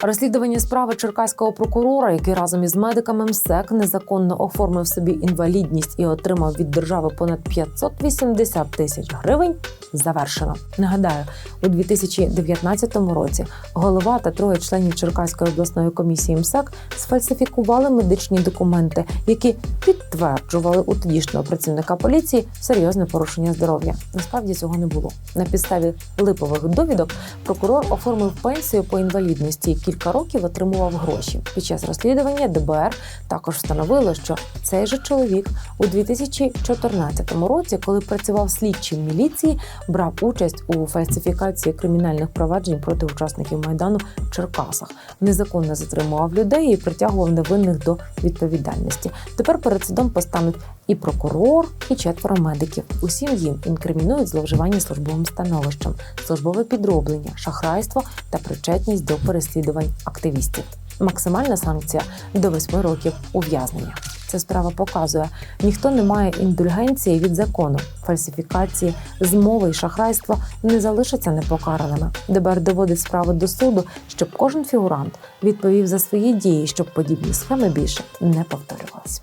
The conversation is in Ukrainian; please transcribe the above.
Розслідування справи черкаського прокурора, який разом із медиками МСЕК незаконно оформив собі інвалідність і отримав від держави понад 580 тисяч гривень, завершено. Нагадаю, у 2019 році голова та троє членів Черкаської обласної комісії МСЕК сфальсифікували медичні документи, які підтверджували у тодішнього працівника поліції серйозне порушення здоров'я. Насправді цього не було. На підставі липових довідок прокурор оформив пенсію по інвалідності кілька років отримував гроші. Під час розслідування ДБР також встановило, що цей же чоловік у 2014 році, коли працював слідчим міліції, брав участь у фальсифікації кримінальних проваджень проти учасників майдану в Черкасах, незаконно затримував людей і притягував невинних до відповідальності. Тепер перед судом постануть і прокурор, і четверо медиків. Усім їм інкримінують зловживання службовим становищем, службове підроблення, шахрайство та причетність до переслідувань активістів. Максимальна санкція до 8 років ув'язнення. Ця справа показує, ніхто не має індульгенції від закону. Фальсифікації, змови і шахрайство не залишаться непокараними. ДБР доводить справу до суду, щоб кожен фігурант відповів за свої дії, щоб подібні схеми більше не повторювалися.